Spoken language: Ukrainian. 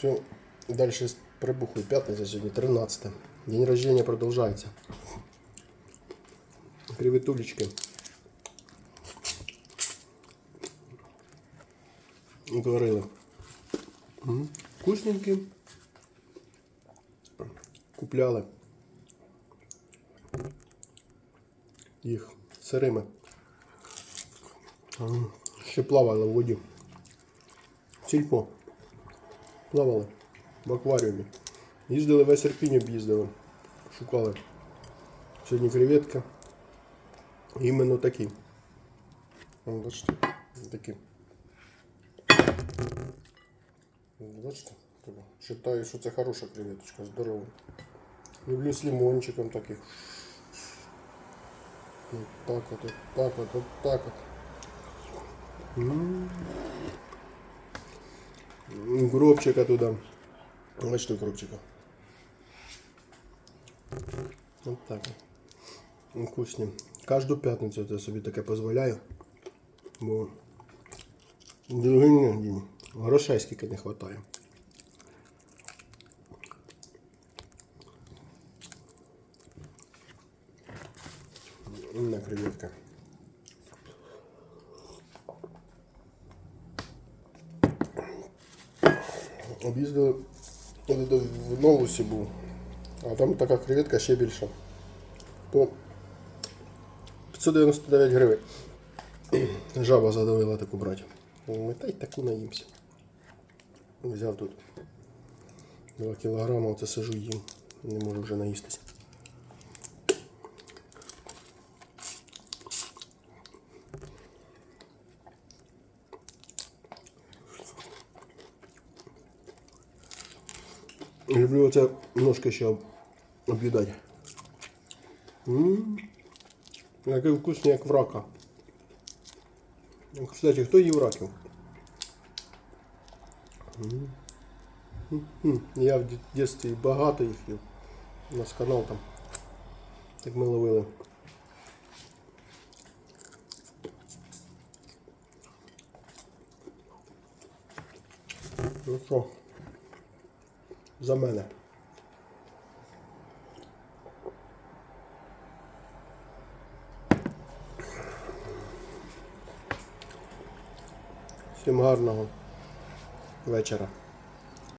Все, дальше прибухую. Пятница сегодня, 13 День рождения продолжается. Приветулечки. Говорили. М, Вкусненькі. Купляли. Їх сирими. Ще плавали в воді. Сільпо. Плавали в акваріумі. Їздили весь Ірпінь об'їздили. Шукали. Сьогодні креветка. Іменно такі. Бачите? Такі. Бачите? Така. Считаю, що це хороша креветочка, здорова. Люблю з лимончиком таких. Вот так вот, вот так вот, так вот. М. Укропчика туда. Бачите укропчика. Вот так вот. Вкусні. Кожну п'ятницю я собі таке дозволяю. Бо другі грошей скільки не вистачає. На Об'їздили в Новусі був, а там така креветка ще більша. По 599 гривень. Жаба задавила таку брати. Ми та й таку наїмся. Взяв тут 2 кілограми, оце сижу їм. Не можу вже наїстись. Люблю оце ножки ще об- об'їдати. М, Який вкусний, як в рака. Кстати, хто їв Я в дитинстві багато їх їв. У нас канал там. Так ми ловили. Ну що, за мене. Всім гарного вечора.